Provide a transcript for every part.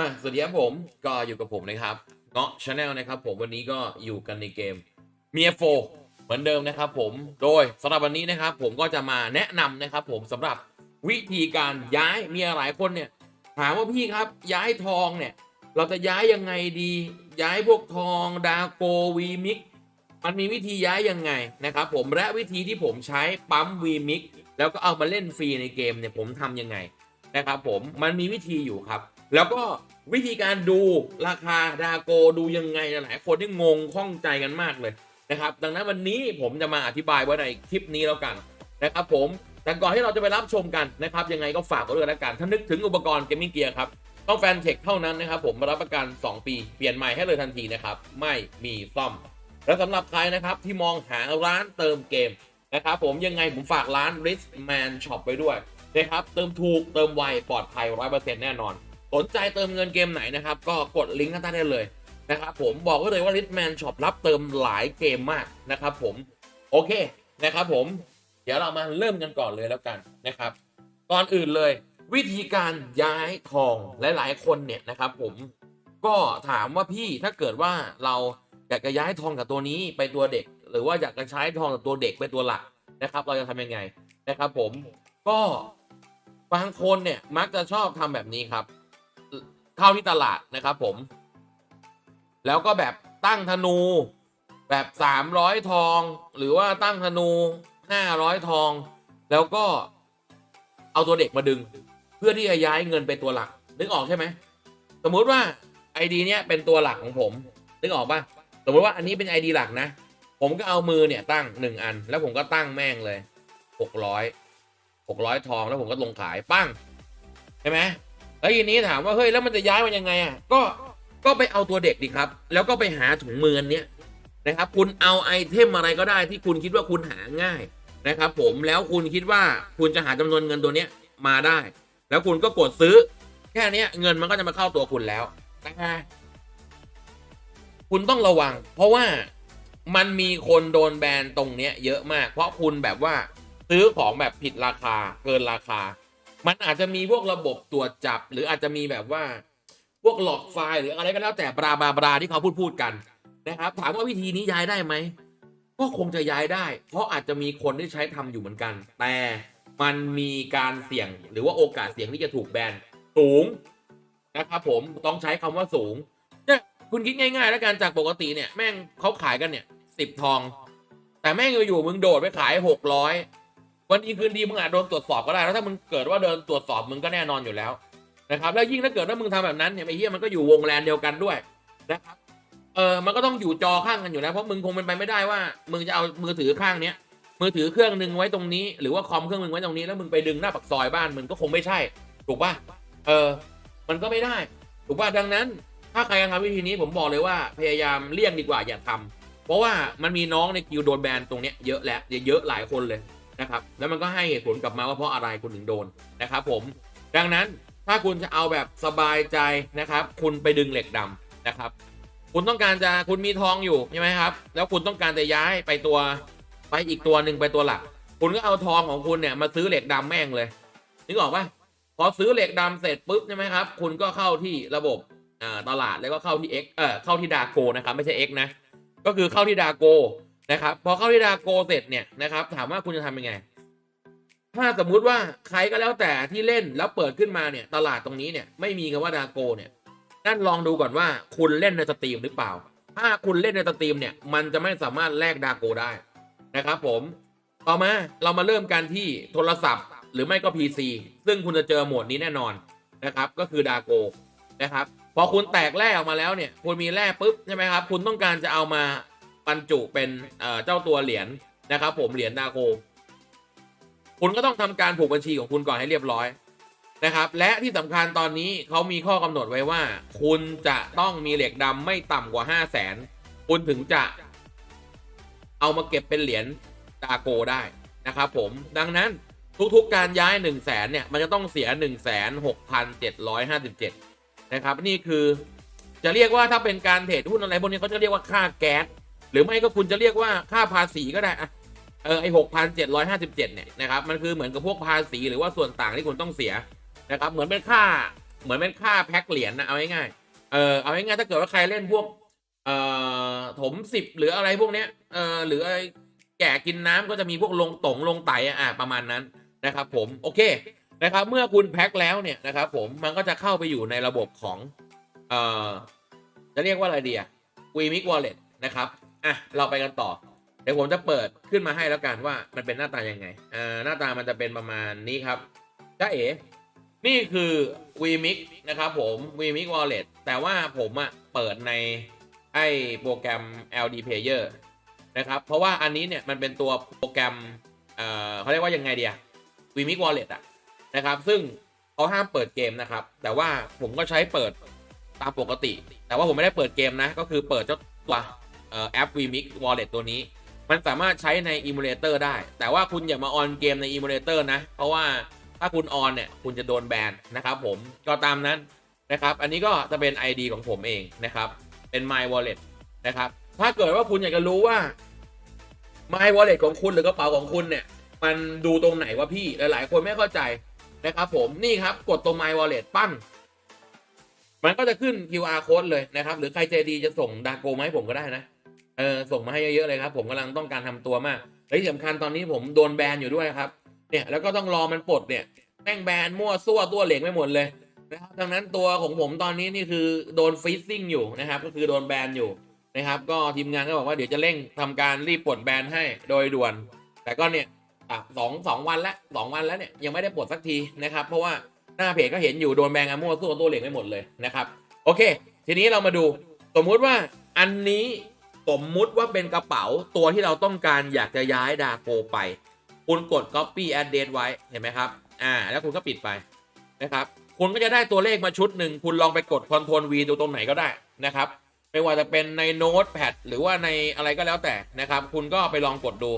อะสวัสดีครับผมก็อยู่กับผมนะครับเงาะชาแนลนะครับผมวันนี้ก็อยู่กันในเกมเมียโฟเหมือนเดิมนะครับผมโดยสำหรับวันนี้นะครับผมก็จะมาแนะนำนะครับผมสำหรับวิธีการย้ายเมียหลายคนเนี่ยถามว่าพี่ครับย้ายทองเนี่ยเราจะย้ายยังไงดี ย้ายพวกทองดาโกวีมิกมันมีวิธีย้ายยังไงนะครับผมและวิธีที่ผมใช้ปั๊มวีมิกแล้วก็เอามาเล่นฟรีในเกมเนี่ยผมทำยังไงนะครับผมมันมีวิธีอยู่ครับ แล้วก็วิธีการดูราคาดาโกดูยังไงหลายคนที่งงข้องใจกันมากเลยนะครับ ดังนั้นวันนี้ผมจะมาอธิบายไว้ในคลิปนี้แล้วกันนะครับผมแต่ก่อนที่เราจะไปรับชมกันนะครับยังไงก็ฝากไว้ด้วยแล้วกันถ้านึกถึงอุปกรณ์เกมมิ่งเกียร์ครับต้องแฟนเทคเท่านั้นนะครับผมรับประกัน 2 ปีเปลี่ยนใหม่ให้เลยทันทีนะครับไม่มีซ่อม และสำหรับใครนะครับที่มองหาร้านเติมเกมนะครับผมยังไงผมฝากร้าน Rich Man Shop ไปด้วยนะครับเติมถูกเติมไวปลอดภัย 100%แน่นอน สนใจเติมเงินเกมไหนนะครับ ก็กดลิงก์ข้างใต้ได้เลยนะครับผมบอกไว้เลยว่า Richman Shop รับเติมหลายเกมมากนะครับผมโอเคนะครับผม เดี๋ยวเรามาเริ่มกันก่อนเลยแล้วกันนะครับก่อนอื่นเลย วิธีการย้ายทองหลายๆคนเนี่ยนะครับผมก็ถามว่าพี่ถ้าเกิดว่าเราอยากจะย้ายทองกับตัวนี้ไปตัวเด็ก หรือว่าอยากจะใช้ทองกับตัวเด็กไปตัวหลักนะครับ เราจะทำยังไงนะครับ ผมก็บางคนเนี่ยมักจะชอบทำแบบนี้ครับ เข้าที่ตลาดนะครับผม แล้วก็แบบตั้งธนูแบบสามร้อยทอง หรือว่าตั้งธนูห้าร้อยทอง แล้วก็เอาตัวเด็กมาดึง เพื่อที่จะย้ายเงินไปตัวหลัก นึกออกใช่ไหม สมมุติว่าไอดีเนี้ยเป็นตัวหลักของผม นึกออกปะสมมติว่าอันนี้เป็นไอดีหลักนะ ผมก็เอามือเนี่ยตั้งหนึ่งอัน แล้วผมก็ตั้งแม่งเลยหกร้อยหกร้อยทองแล้วผมก็ลงขายปั้งใช่ไหม แล้วทีนี้ถามว่าเฮ้ยแล้วมันจะย้ายมันยังไงอะก็ก็ไปเอาตัวเด็กดิครับ แล้วก็ไปหาถุงมืออันเนี้ยนะครับ คุณเอาไอเทมอะไรก็ได้ที่คุณคิดว่าคุณหาง่ายนะครับ ผมแล้วคุณคิดว่าคุณจะหาจำนวนเงินตัวเนี้ยมาได้ แล้วคุณก็กดซื้อ แค่นี้เงินมันก็จะมาเข้าตัวคุณแล้วแต่คุณต้องระวัง เพราะว่ามันมีคนโดนแบนตรงเนี้ยเยอะมาก เพราะคุณแบบว่าซื้อของแบบผิดราคาเกินราคา มันอาจจะมีพวกระบบตรวจจับ หรืออาจจะมีแบบว่าพวกหลอกไฟล์หรืออะไรก็แล้วแต่บราบราบราที่เขาพูดพูดกันนะครับ ถามว่าวิธีนี้ย้ายได้ไหมก็คงจะย้ายได้ เพราะอาจจะมีคนที่ใช้ทำอยู่เหมือนกัน แต่มันมีการเสี่ยงหรือว่าโอกาสเสี่ยงที่จะถูกแบนสูงนะครับผมต้องใช้คำว่าสูงเนี่ยคุณคิดง่ายๆ แล้วกันจากปกติเนี่ยแม่งเขาขายกันเนี่ยสิบทอง แต่แม่งอยู่ๆมึงโดดไปขายหกร้อย วันดีคืนดีมึงอาจโดนตรวจสอบก็ได้แล้วถ้ามึงเกิดว่าเดินตรวจสอบมึงก็แน่นอนอยู่แล้วนะครับแล้วยิ่งถ้าเกิดว่ามึงทำแบบนั้นเนี่ยไอ้เหี้ยมันก็อยู่วงแลนเดียวกันด้วยนะครับเออมันก็ต้องอยู่จอข้างกันอยู่แล้วเพราะมึงคงเป็นไปไม่ได้ว่า มึงจะเอามือถือข้างเนี้ยมือถือเครื่องหนึ่งไว้ตรงนี้ หรือว่าคอมเครื่องหนึ่งไว้ตรงนี้แล้วมึงไปดึงหน้าปากซอยบ้านมึงก็คงไม่ใช่ ถูกป่ะเออ มันก็ไม่ได้ ถูกป่ะดังนั้น ถ้าใครทำวิธีนี้ผมบอกเลยว่าพยายามเลี่ยงดีกว่าอย่าทำเพราะว่ามันมีน้องในกิวโดนแบนตรงเนี้ยเยอะแล้วเยอะหลายคนเลย นะครับแล้วมันก็ให้เหตุผลกลับมาว่าเพราะอะไรคุณถึงโดนนะครับผมดังนั้นถ้าคุณจะเอาแบบสบายใจนะครับ คุณไปดึงเหล็กดำนะครับ คุณต้องการจะคุณมีทองอยู่ใช่ไหมครับ แล้วคุณต้องการจะย้ายไปตัวไปอีกตัวหนึ่งไปตัวหลัก คุณก็เอาทองของคุณเนี่ยมาซื้อเหล็กดำแม่งเลยนึกออกปะพอซื้อเหล็กดำเสร็จปุ๊บใช่ไหมครับ คุณก็เข้าที่ระบบตลาดแล้วก็เข้าที่ X เออเข้าที่ดาโกนะครับ ไม่ใช่ X นะก็คือเข้าที่ดาโก นะครับพอเข้าที่ดาโกเสร็จเนี่ยนะครับ ถามว่าคุณจะทำยังไง ถ้าสมมุติว่าใครก็แล้วแต่ที่เล่นแล้วเปิดขึ้นมาเนี่ย ตลาดตรงนี้เนี่ยไม่มีคำว่าดาโกเนี่ยนั่นลองดูก่อนว่าคุณเล่นในสตรีมหรือเปล่า ถ้าคุณเล่นในสตรีมเนี่ย มันจะไม่สามารถแลกดาโกได้นะครับ ผมต่อมาเรามาเริ่มกันที่โทรศัพท์ หรือไม่ก็ PC ซึ่งคุณจะเจอโหมดนี้แน่นอนนะครับ ก็คือดาโกนะครับพอคุณแตกแร่ออกมาแล้วเนี่ย คุณมีแร่ปุ๊บใช่ไหมครับ คุณต้องการจะเอามา บรรจุเป็นเจ้าตัวเหรียญนะครับผมเหรียญดาโกคุณก็ต้องทำการผูกบัญชีของคุณก่อนให้เรียบร้อยนะครับ และที่สำคัญตอนนี้เขามีข้อกำหนดไว้ว่า คุณจะต้องมีเหล็กดำไม่ต่ำกว่า5 0 0แสนคุณถึงจะ เอามาเก็บเป็นเหรียญดาโกได้นะครับผมดังนั้นทุกๆการย้าย1 0 0 0 0แสนเนี่ย มันจะต้องเสีย 1 6 7 5 7 นะครับ นี่คือจะเรียกว่าถ้าเป็นการเทรดหุ้นอะไรพวกนี้เขาจะเรียกว่าค่าแก๊ส หรือไม่ก็คุณจะเรียกว่าค่าภาษีก็ได้อะเออไอหกพันเจ็ดร้อยห้าสิบเจ็ดเนี่ยนะครับมันคือเหมือนกับพวกภาษีหรือว่าส่วนต่างที่คุณต้องเสียนะครับเหมือนเป็นค่าเหมือนเป็นค่าแพ็คเหรียญนะเอาง่ายๆเออเอาง่ายๆถ้าเกิดว่าใครเล่นพวกเอ่อถมสิบหรืออะไรพวกเนี้ยเออหรือไรแก่กินน้ำก็จะมีพวกลงตงลงไตอะอะประมาณนั้นนะครับ ผมโอเคนะครับเมื่อคุณแพ็คแล้วเนี่ยนะครับผมมันก็จะเข้าไปอยู่ในระบบของเอ่อจะเรียกว่าอะไรดีอะวีมิกวอลเล็ตนะครับ อะเราไปกันต่อ เดี๋ยวผมจะเปิดขึ้นมาให้แล้วกันว่ามันเป็นหน้าตายังไงอ่าหน้าตามันจะเป็นประมาณนี้ครับจ้าเอ๋นี่คือ vmix นะครับผม vmix wallet แต่ว่าผมอะเปิดในไอ้โปรแกรม LD Player นะครับเพราะว่าอันนี้เนี่ยมันเป็นตัวโปรแกรมเอ่อเขาเรียกว่ายังไงเดีย vmix wallet อะนะครับ ซึ่งเขาห้ามเปิดเกมนะครับ แต่ว่าผมก็ใช้เปิดตามปกติ แต่ว่าผมไม่ได้เปิดเกมนะ ก็คือเปิดเจ้าตัว แอป vmix wallet ตัวนี้ มันสามารถใช้ใน emulator ได้ แต่ว่าคุณอย่ามาออนเกมใน emulator นะ เพราะว่าถ้าคุณออนเนี่ยคุณจะโดนแบนนะครับผมก็ตามนั้นนะครับ อันนี้ก็จะเป็น ID ของผมเองนะครับ เป็น my wallet นะครับ ถ้าเกิดว่าคุณอยากจะรู้ว่า my wallet ของคุณหรือกระเป๋าของคุณเนี่ย มันดูตรงไหนวะพี่หลาย ๆ คนไม่เข้าใจนะครับ ผมนี่ครับกดตรง my wallet ปั้งมันก็จะขึ้น QR code เลยนะครับ หรือใครใจดีจะส่งดาโกมาให้ผมก็ได้นะ เออส่งมาให้เยอะๆเลยครับผมกำลังต้องการทำตัวมากและที่สำคัญตอนนี้ผมโดนแบนอยู่ด้วยครับเนี่ยแล้วก็ต้องรอมันปลดเนี่ยแม่งแบนมั่วซั่วตัวเหลงไม่หมดเลยนะครับดังนั้นตัวของผมตอนนี้นี่คือโดนฟรีซิ่งอยู่นะครับก็คือโดนแบนอยู่นะครับก็ทีมงานก็บอกว่าเดี๋ยวจะเร่งทำการรีบปลดแบนให้โดยด่วน แต่ก็เนี่ยสองสองวันแล้วสองวันแล้วเนี่ยยังไม่ได้ปลดสักทีนะครับเพราะว่าหน้าเพจก็เห็นอยู่โดนแบนกันมั่วซั่วตัวเหลงไม่หมดเลยนะครับโอเค ทีนี้เรามาดูสมมุติว่าอันนี้ สมมุติว่าเป็นกระเป๋าตัวที่เราต้องการอยากจะย้ายดาโกไป คุณกด copy address ไว้เห็นไหมครับ อ่า แล้วคุณก็ปิดไปนะครับ คุณก็จะได้ตัวเลขมาชุดหนึ่ง คุณลองไปกด Ctrl V ดูตรงไหนก็ได้นะครับ ไม่ว่าจะเป็นใน Notepad หรือว่าในอะไรก็แล้วแต่นะครับ คุณก็ไปลองกดดู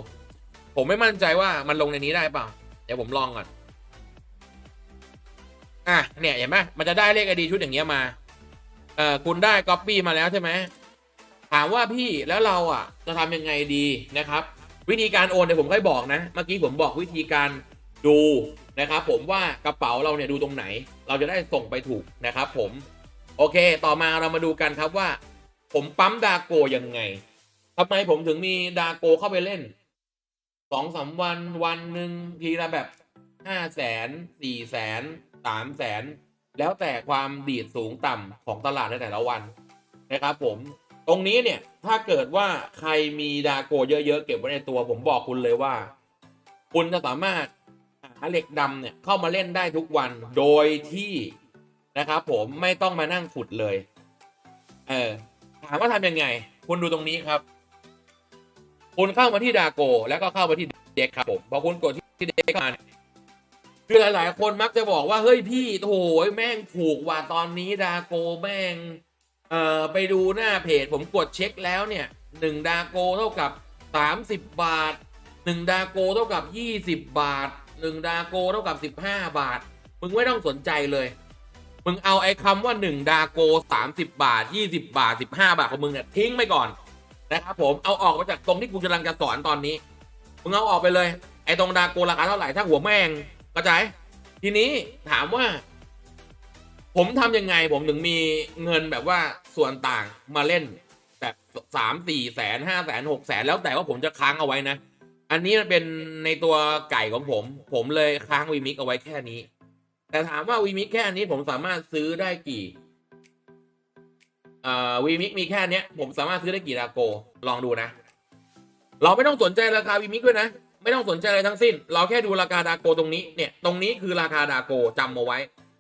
ผมไม่มั่นใจว่ามันลงในนี้ได้เปล่า เดี๋ยวผมลองก่อน อะ เนี่ยเห็นไหมมันจะได้เลข ID ชุดอย่างเงี้ยมา เอ่อ คุณได้ copy มาแล้วใช่ไหม ถามว่าพี่แล้วเราอะจะทำยังไงดีนะครับ วิธีการโอนเนี่ยผมค่อยบอกนะ เมื่อกี้ผมบอกวิธีการดูนะครับผมว่ากระเป๋าเราเนี่ยดูตรงไหน เราจะได้ส่งไปถูกนะครับ ผมโอเค ต่อมาเรามาดูกันครับว่า ผมปั๊มดาโกยังไงทำไมผมถึงมีดาโกเข้าไปเล่นสองสามวันวันหนึ่งทีละแบบห้าแสนสี่แสนสามแสนแล้วแต่ความดีดสูงต่ำของตลาดในแต่ละวันนะครับ ผม ตรงนี้เนี่ยถ้าเกิดว่าใครมีดาโกเยอะๆ เก็บไว้ในตัวผมบอกคุณเลยว่า คุณจะสามารถหาเหล็กดำเนี่ยเข้ามาเล่นได้ทุกวันโดยที่นะครับผมไม่ต้องมานั่งขุดเลย เออถามว่าทำยังไง คุณดูตรงนี้ครับ คุณเข้ามาที่ดาโก แล้วก็เข้ามาที่เด็กครับผมพอคุณกดที่เด็กมาคือหลาย ๆ คนมักจะบอกว่าเฮ้ยพี่โถยแม่งถูกว่าตอนนี้ดาโกแม่ง เอ่อไปดูหน้าเพจผมกดเช็คแล้วเนี่ยหนึ่งดาโกเท่ากับสามสิบบาทหนึ่งดาโกเท่ากับยี่สิบบาทหนึ่งดาโกเท่ากับสิบห้าบาท มึงไม่ต้องสนใจเลย มึงเอาไอ้คำว่าหนึ่งดาโกสามสิบบาทยี่สิบาทสิบห้าบาทของมึงเนี่ยทิ้งไปก่อนนะครับผมเอาออกมาจากตรงที่กูกำลังจะสอนตอนนี้ มึงเอาออกไปเลย ไอ้ตรงดาโกราคาเท่าไหร่ถ้าหัวแม่งกระจายทีนี้ถามว่า ผมทำยังไงผมถึงมีเงินแบบว่า ส่วนต่างมาเล่นแบบสามสี่แสนห้าแสนหกแสนแล้วแต่ว่าผมจะค้างเอาไว้นะ อันนี้มันเป็นในตัวไก่ของผม ผมเลยค้างวีมิกเอาไว้แค่นี้ แต่ถามว่าวีมิกแค่อันนี้ผมสามารถซื้อได้กี่เอ่อวีมิกมีแค่เนี้ยผมสามารถซื้อได้กี่ดาโก ลองดูนะ เราไม่ต้องสนใจราคาวีมิกด้วยนะ ไม่ต้องสนใจอะไรทั้งสิ้น เราแค่ดูราคาดาโกตรงนี้เนี่ยตรงนี้คือราคาดาโกจำเอาไว้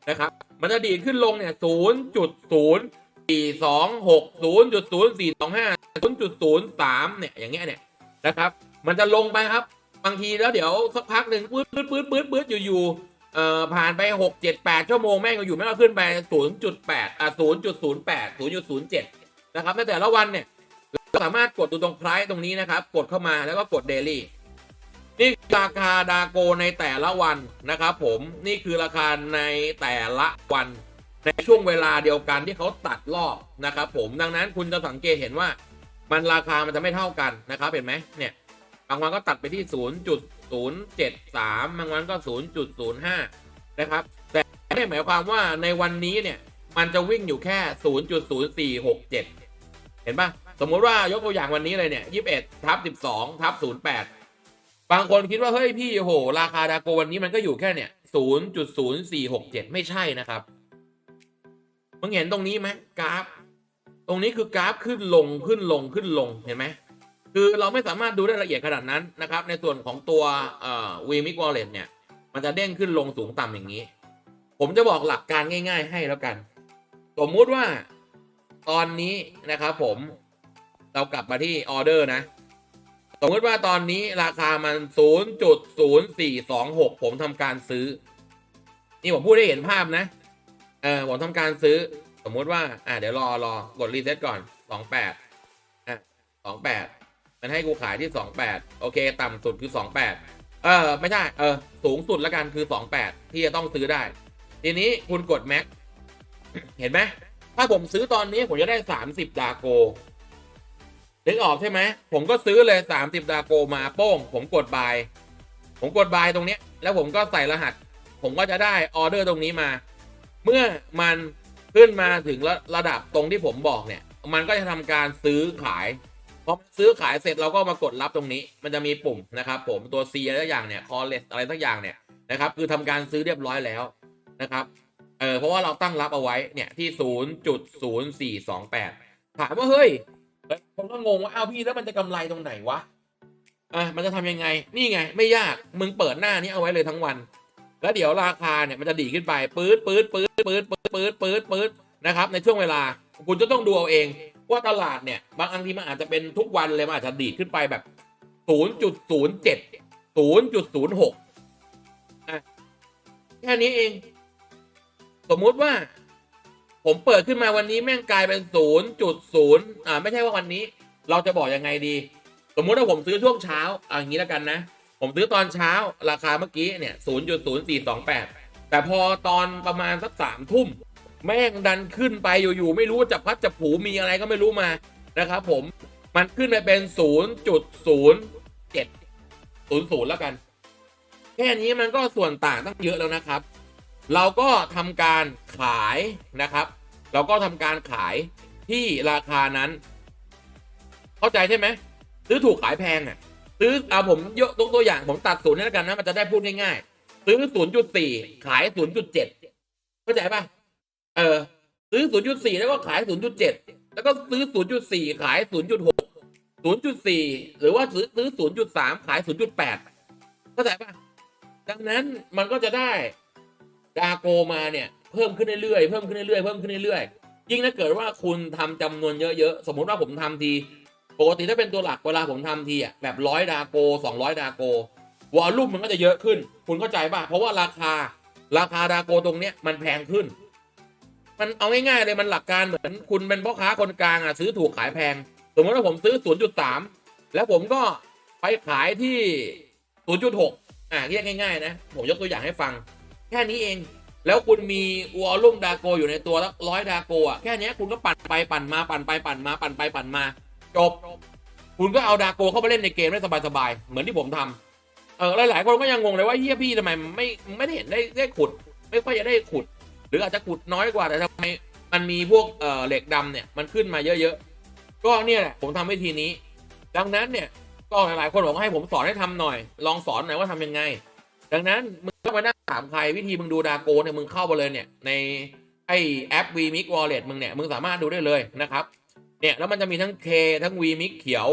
นะครับ มันจะดีดขึ้นลงเนี่ยศูนย์จุดศูนย์ สี่สองหกศูนย์จุดศูนย์สี่สองห้าศูนย์จุดศูนย์สามเนี่ย อย่างเงี้ยเนี่ยนะครับ มันจะลงไปครับ บางทีแล้วเดี๋ยวสักพักหนึ่งปื๊ดปื๊ดปื๊ดปื๊ดปื๊ดอยู่ๆเอ่อผ่านไปหกเจ็ดแปดชั่วโมงแม่งก็อยู่แม่งก็ขึ้นไปศูนย์จุดแปดอะศูนย์จุดศูนย์แปดศูนย์จุดศูนย์เจ็ดนะครับในแต่ละวันเนี่ยเราสามารถกดดูตรงไพร์ตรงนี้นะครับ กดเข้ามาแล้วก็กดเดลี่นี่ราคาดาโกในแต่ละวันนะครับผมนี่คือราคาในแต่ละวัน ในช่วงเวลาเดียวกันที่เขาตัดรอบนะครับ ผมดังนั้นคุณจะสังเกตเห็นว่า มันราคามันจะไม่เท่ากันนะครับ เห็นไหมเนี่ยบางวันก็ตัดไปที่ 0.073 บางวันก็ 0.05 นะครับ แต่ไม่หมายความว่าในวันนี้เนี่ยมันจะวิ่งอยู่แค่ 0.0467 เห็นปะสมมุติว่ายกตัวอย่างวันนี้เลยเนี่ย 21ทับ12ทับ08 บางคนคิดว่าเฮ้ยพี่โอ้โหราคาดาโกวันนี้มันก็อยู่แค่เนี่ย0.0467 ไม่ใช่นะครับ มึงเห็นตรงนี้ไหมกราฟ ตรงนี้คือกราฟขึ้นลงขึ้นลงขึ้นลงเห็นไหมคือเราไม่สามารถดูได้ละเอียดขนาดนั้นนะครับ ในส่วนของตัวเอ่อวีมิกวอลเล็ตเนี่ย มันจะเด้งขึ้นลงสูงต่ำอย่างนี้ ผมจะบอกหลักการง่าย ๆ ให้แล้วกัน สมมุติว่าตอนนี้นะครับผมเรากลับมาที่ออเดอร์นะ สมมติว่าตอนนี้ราคามัน 0.0426 ผมทำการซื้อ นี่ผมพูดได้เห็นภาพนะ เออผมทำการซื้อสมมุติว่า อ่าเดี๋ยวรอรอกดรีเซ็ตก่อน28อะ28มันให้กูขายที่28โอเค ต่ำสุดคือ28เออ ไม่ใช่ เออ สูงสุดล้วกันคือ28ที่จะต้องซื้อได้ ทีนี้คุณกดแม็กเห็นไหมถ้าผมซื้อตอนนี้ผมจะได้30ดาโกนึกออกใช่ไหม ผมก็ซื้อเลย30ดาโกมาโป้ง ผมกดบาย ผมกดบายตรงเนี้ย แล้วผมก็ใส่รหัส ผมก็จะได้ออเดอร์ตรงนี้มา เมื่อมันขึ้นมาถึงระระดับตรงที่ผมบอกเนี่ย มันก็จะทำการซื้อขายพอซื้อขายเสร็จเราก็มากดรับตรงนี้ มันจะมีปุ่มนะครับ ผมตัว C อะไรสักอย่างเนี่ยคอเลสอะไรสักอย่างเนี่ยนะครับ คือทำการซื้อเรียบร้อยแล้วนะครับเออเพราะว่าเราตั้งรับเอาไว้เนี่ยที่0.0428ถามว่าเฮ้ยผมก็งงว่าอ้าวพี่แล้วมันจะกำไรตรงไหนวะอะมันจะทำยังไง นี่ไง ไม่ยากมึงเปิดหน้านี้เอาไว้เลยทั้งวัน แล้วเดี๋ยวราคาเนี่ยมันจะดีขึ้นไปปื๊ดปื๊ดปื๊ดปื๊ดปื๊ดปื๊ดปื๊ดปื๊ดนะครับในช่วงเวลาคุณจะต้องดูเอาเอง ว่าตลาดเนี่ยบางอันที่มันอาจจะเป็นทุกวันเลยมันอาจจะดีดขึ้นไปแบบ 0.07 0.06แค่นี้เอง สมมุติว่า ผมเปิดขึ้นมาวันนี้แม่งกลายเป็น 0.0 อ่าไม่ใช่ว่าวันนี้ เราจะบอกยังไงดี สมมุติว่าผมซื้อช่วงเช้าอ่าอย่างนี้แล้วกันนะ ผมซื้อตอนเช้าราคาเมื่อกี้เนี่ย0.0428แต่พอตอนประมาณสักสามทุ่ม แม่งดันขึ้นไปอยู่ๆไม่รู้จะพัดจะผูมีอะไรก็ไม่รู้มานะครับผมมันขึ้นไปเป็น 0.07 00 แล้วกัน แค่นี้มันก็ส่วนต่างตั้งเยอะแล้วนะครับ เราก็ทำการขายนะครับ เราก็ทำการขายที่ราคานั้น เข้าใจใช่ไหมซื้อถูกขายแพงอะ ซื้อเอาผมยกตัวอย่างผมตัดศูนย์นี่แล้วกันนะมันจะได้พูดง่ายๆซื้อ0.4ขาย0.7เจ็ดเข้าใจป่ะเออ ซื้อ0.4แล้วก็ขาย0.7แล้วก็ซื้อ0.4ขาย0.6 0.4หกศูนย์จุดสี่หรือว่าซื้อซื้อ0.3ขาย0.8เข้าใจป่ะดังนั้นมันก็จะได้ดาโกมาเนี่ย เพิ่มขึ้นเรื่อยๆเพิ่มขึ้นเรื่อยๆเพิ่มขึ้นเรื่อยๆยิ่งถ้าเกิดว่าคุณทำจำนวนเยอะๆสมมุติว่าผมทำที ปกติถ้าเป็นตัวหลักเวลาผมทำทีอะแบบร้อยดาโกสองร้อยดาโกวอลลุ่มมันก็จะเยอะขึ้น คุณเข้าใจป่ะเพราะว่าราคาราคาดาโกตรงเนี้ยมันแพงขึ้น มันเอาง่ายๆเลยมันหลักการเหมือนคุณเป็นพ่อค้าคนกลางอะซื้อถูกขายแพง สมมติว่าผมซื้อ 0.3 แล้วผมก็ไปขายที่ 0.6 อะเรียกง่ายๆนะ ผมยกตัวอย่างให้ฟัง แค่นี้เอง แล้วคุณมีวอลลุ่มดาโกอยู่ในตัวร้อยดาโกอะแค่นี้คุณก็ปั่นไปปั่นมาปั่นไปปั่นมาปั่นไปปั่นมา จบ คุณก็เอาดาโกเข้ามาเล่นในเกมได้สบายๆ เหมือนที่ผมทำเออหลายๆคนก็ยังงงเลยว่าเฮียพี่ทำไมไม่ไม่ได้เห็นได้ได้ขุด ไม่ค่อยจะได้ขุด หรืออาจจะขุดน้อยกว่าแต่ทำไมมันมีพวกเอ่อเหล็กดำเนี่ยมันขึ้นมาเยอะๆ ก็เนี่ยแหละผมทำวิธีนี้ ดังนั้นเนี่ยก็หลายๆ คนบอกให้ผมสอนให้ทำหน่อย ลองสอนหน่อยว่าทำยังไง ดังนั้นมึงต้องไปนั่งถามใครวิธีมึงดูดาโกเนี่ยมึงเข้าไปเลยเนี่ยในไอแอป vmix wallet มึงเนี่ยมึงสามารถดูได้เลยนะครับ เนี่ยแล้วมันจะมีทั้ง K ทั้ง vmix เขียว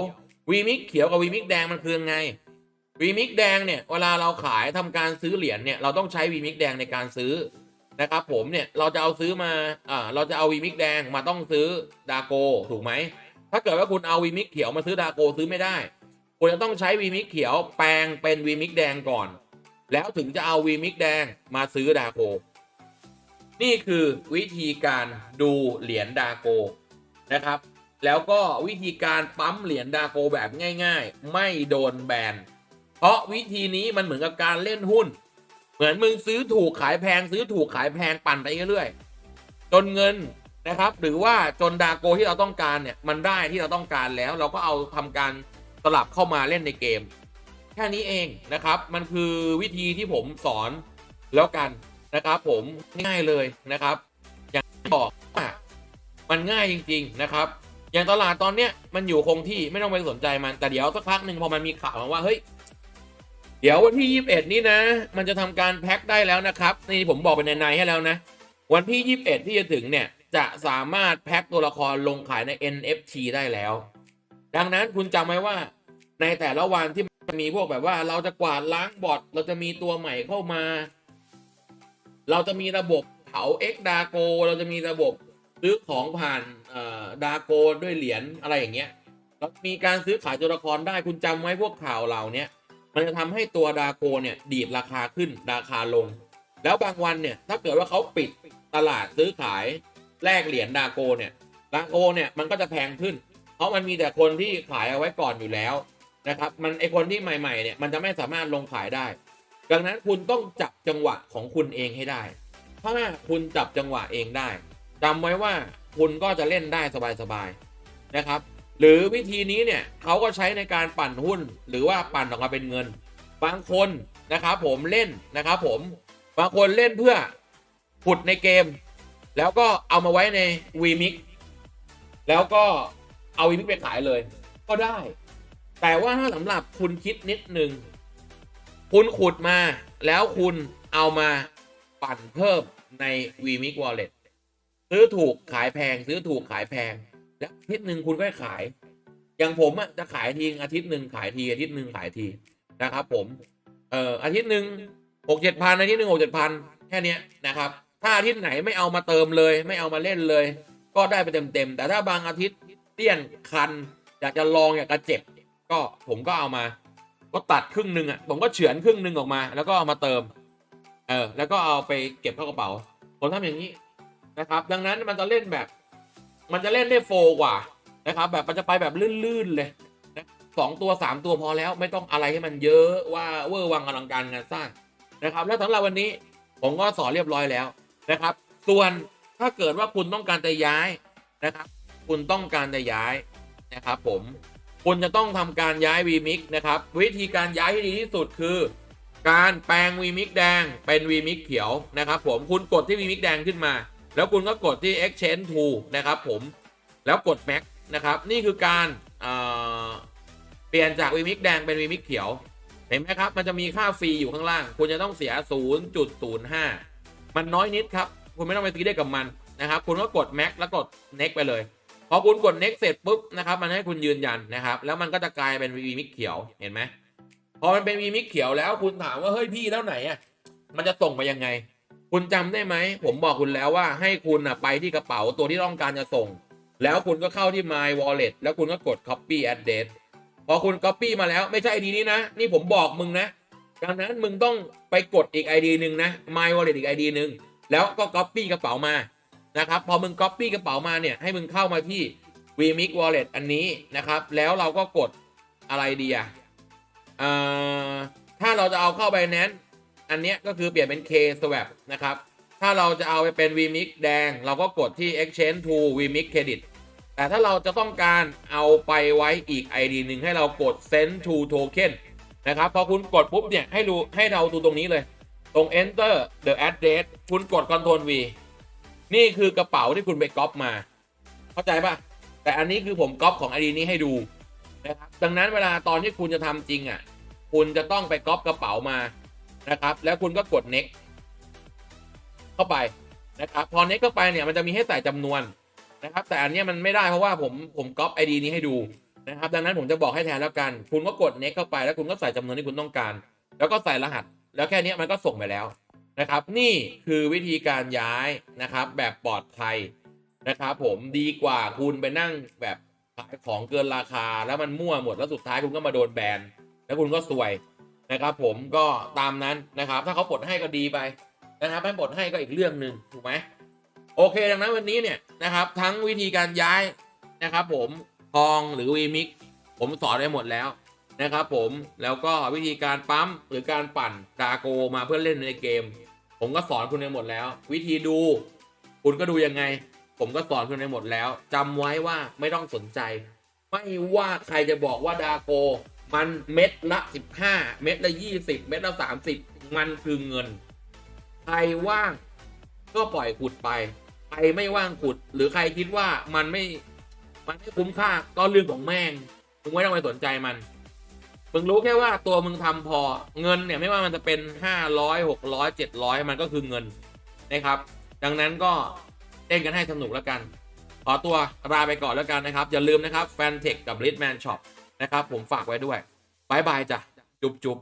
vmix เขียวกับ vmix แดงมันคือไง vmix แดงเนี่ยเวลาเราขายทำการซื้อเหรียญเนี่ยเราต้องใช้ vmix แดงในการซื้อนะครับผมเนี่ยเราจะเอาซื้อมาอ่าเราจะเอา vmix แดงมาต้องซื้อดาโกถูกไหมถ้าเกิดว่าคุณเอา vmix เขียวมาซื้อดาโกซื้อไม่ได้คุณจะต้องใช้ vmix เขียวแปลงเป็น vmix แดงก่อน แล้วถึงจะเอา vmix แดงมาซื้อดาโกนี่คือวิธีการดูเหรียญดาโกนะครับ แล้วก็วิธีการปั๊มเหรียญดาโกแบบง่ายๆ ไม่โดนแบน เพราะวิธีนี้มันเหมือนกับการเล่นหุ้น เหมือนมึงซื้อถูกขายแพงซื้อถูกขายแพงปั่นไปเรื่อยๆจนเงินนะครับ หรือว่าจนดาโกที่เราต้องการเนี่ยมันได้ที่เราต้องการแล้ว เราก็เอาทำการสลับเข้ามาเล่นในเกม แค่นี้เองนะครับ มันคือวิธีที่ผมสอนแล้วกันนะครับ ผมง่ายเลยนะครับ อย่างที่บอกว่ามันง่ายจริง ๆนะครับ อย่างตลาดตอนเนี้ยมันอยู่คงที่ไม่ต้องไปสนใจมันแต่เดี๋ยวสักพักหนึ่งพอมันมีข่าวมาว่าเฮ้ยเดี๋ยววันที่ 21 นี้นะ มันจะทำการแพ็คได้แล้วนะครับนี่ผมบอกไปในในให้แล้วนะ วันที่ 21 ที่จะถึงเนี่ยจะสามารถแพ็คตัวละครลงขายใน NFT ได้แล้ว ดังนั้นคุณจำไว้ว่าในแต่ละวันที่มันมีพวกแบบว่า เราจะกวาดล้างบอทเราจะมีตัวใหม่เข้ามา เราจะมีระบบเผา X ดาโก เราจะมีระบบ ซื้อของผ่านดาโกด้วยเหรียญอะไรอย่างเงี้ยแล้วมีการซื้อขายตัวละครได้คุณจำไว้พวกข่าวเหล่านี้มันจะทำให้ตัวดาโกเนี่ยดีดราคาขึ้นราคาลง แล้วบางวันเนี่ยถ้าเกิดว่าเขาปิดตลาดซื้อขายแลกเหรียญดาโกเนี่ยดาโกเนี่ยมันก็จะแพงขึ้น เพราะมันมีแต่คนที่ขายเอาไว้ก่อนอยู่แล้วนะครับมันไอคนที่ใหม่ๆเนี่ยมันจะไม่สามารถลงขายได้ ดังนั้นคุณต้องจับจังหวะของคุณเองให้ได้ ถ้าคุณจับจังหวะเองได้ จำไว้ว่าคุณก็จะเล่นได้สบายๆนะครับ หรือวิธีนี้เนี่ยเขาก็ใช้ในการปั่นหุ้น หรือว่าปั่นออกมาเป็นเงิน บางคนนะครับผมเล่นนะครับผมบางคนเล่นเพื่อขุดในเกม แล้วก็เอามาไว้ใน VMix แล้วก็เอา VMix ไปขายเลย ก็ได้ แต่ว่าถ้าสำหรับคุณคิดนิดนึงคุณขุดมาแล้วคุณเอามาปั่นเพิ่มใน VMix Wallet ซื้อถูกขายแพง ซื้อถูกขายแพง แล้วอาทิตย์หนึ่งคุณก็ขาย อย่างผมอะจะขายทีอาทิตย์หนึ่งขายทีอาทิตย์หนึ่งขายทีนะครับ ผม เอ่ออาทิตย์หนึ่งหกเจ็ดพันอาทิตย์หนึ่งหกเจ็ดพันแค่นี้นะครับ ถ้าอาทิตย์ไหนไม่เอามาเติมเลย ไม่เอามาเล่นเลย ก็ได้ไปเต็มๆแต่ถ้าบางอาทิตย์เตี้ยนคัน อยากจะลองอยากจะเจ็บ ก็ผมก็เอามา ก็ตัดครึ่งหนึ่งอะผมก็เฉือนครึ่งหนึ่งออกมา แล้วก็เอามาเติม เออแล้วก็เอาไปเก็บเข้ากระเป๋าผมทำอย่างนี้ นะครับ ดังนั้นมันจะเล่นแบบ มันจะเล่นได้โฟกว่านะครับ แบบมันจะไปแบบลื่นๆเลยนะสองตัวสามตัวพอแล้วไม่ต้องอะไรให้มันเยอะว่าเวอร์วังอลังการงานสร้างนะครับ แล้วสำหรับวันนี้ผมก็สอนเรียบร้อยแล้วนะครับ ส่วนถ้าเกิดว่าคุณต้องการจะย้ายนะครับ คุณต้องการจะย้ายนะครับ ผมคุณจะต้องทำการย้าย vmix นะครับ วิธีการย้ายที่ดีที่สุดคือ การแปลง vmix แดงเป็น vmix เขียวนะครับ ผมคุณกดที่ vmix แดงขึ้นมา แล้วคุณก็กดที่ exchange to นะครับผมแล้วกด max นะครับ นี่คือการเอ่อเปลี่ยนจาก vmix แดงเป็น vmix เขียว เห็นไหมครับ มันจะมีค่าฟรีอยู่ข้างล่าง คุณจะต้องเสีย 0.05 มันน้อยนิดครับ คุณไม่ต้องไปตีได้กับมันนะครับ คุณก็กด max แล้วกด next ไปเลย พอคุณกด next เสร็จปุ๊บนะครับ มันให้คุณยืนยันนะครับ แล้วมันก็จะกลายเป็น v m i x เขียว เห็นไหม พอมันเป็น v m i x เขียวแล้วคุณถามว่าเฮ้ยพี่แล้วไหนอะ มันจะส่งไปยังไง คุณจำได้ไหม ผมบอกคุณแล้วว่าให้คุณอะไปที่กระเป๋าตัวที่ต้องการจะส่ง แล้วคุณก็เข้าที่ my wallet แล้วคุณก็กด copy address พอคุณ copy มาแล้วไม่ใช่ ID นี้นะ นี่ผมบอกมึงนะดังนั้นมึงต้องไปกดอีก ID หนึ่งนะ my wallet อีก ID หนึ่งแล้วก็ copy กระเป๋ามานะครับพอมึง copy กระเป๋ามาเนี่ยให้มึงเข้ามาที่ vmix wallet อันนี้นะครับแล้วเราก็กดอะไรดีอะถ้าเราจะเอาเข้าไปแนน อันเนี้ยก็คือเปลี่ยนเป็น k swap นะครับ ถ้าเราจะเอาไปเป็น vmix แดง เราก็กดที่ exchange to vmix credit แต่ถ้าเราจะต้องการเอาไปไว้อีก ID หนึ่งให้เรากด send to token นะครับพอคุณกดปุ๊บเนี่ยให้ดูให้เราดูตรงนี้เลย ตรง enter the address คุณกด control v นี่คือกระเป๋าที่คุณไปก๊อปมา เข้าใจปะแต่อันนี้คือผมก๊อปของไอดีนี้ให้ดูนะครับดังนั้นเวลาตอนที่คุณจะทำจริงอะ คุณจะต้องไปก๊อปกระเป๋ามา นะครับ แล้วคุณก็กด next เข้าไปนะครับ พอ next เข้าไปเนี่ยมันจะมีให้ใส่จำนวนนะครับ แต่อันนี้มันไม่ได้เพราะว่าผมผมก๊อปไอดีนี้ให้ดูนะครับ ดังนั้นผมจะบอกให้แทนแล้วกัน คุณก็กด next เข้าไป แล้วคุณก็ใส่จำนวนที่คุณต้องการ แล้วก็ใส่รหัส แล้วแค่นี้มันก็ส่งไปแล้วนะครับ นี่คือวิธีการย้ายนะครับ แบบปลอดภัยนะครับ ผมดีกว่าคุณไปนั่งแบบขายของเกินราคา แล้วมันมั่วหมดแล้วสุดท้ายคุณก็มาโดนแบนแล้วคุณก็ซวย นะครับ ผมก็ตามนั้นนะครับ ถ้าเขาปลดให้ก็ดีไปนะครับไม่ปลดให้ก็อีกเรื่องหนึ่งถูกไหมโอเค ดังนั้นวันนี้เนี่ยนะครับ ทั้งวิธีการย้ายนะครับ ผมทองหรือวีมิกผมสอนได้หมดแล้วนะครับ ผมแล้วก็วิธีการปั๊มหรือการปั่นดาโกมาเพื่อเล่นในเกม ผมก็สอนคุณไปหมดแล้ว วิธีดู คุณก็ดูยังไง ผมก็สอนคุณไปหมดแล้วจำไว้ว่าไม่ต้องสนใจ ไม่ว่าใครจะบอกว่าดาโก มันเม็ดละ15เม็ดละ20เม็ดละ30มันคือเงิน ใครว่างก็ปล่อยขุดไป ใครไม่ว่างขุด หรือใครคิดว่ามันไม่ มันไม่คุ้มค่าก็เรื่องของแม่งมึงไม่ต้องไปสนใจมันมึงรู้แค่ว่าตัวมึงทำพอเงินเนี่ยไม่ว่ามันจะเป็นห้าร้อยหกร้อยเจ็ดร้อยมันก็คือเงินนะครับ ดังนั้นก็เล่นกันให้สนุกแล้วกัน ขอตัวลาไปก่อนแล้วกันนะครับ อย่าลืมนะครับแฟนเทคกับ r i d m a n Shop นะครับ ผมฝากไว้ด้วยบายบายจ้ะจุ๊บจุ๊บ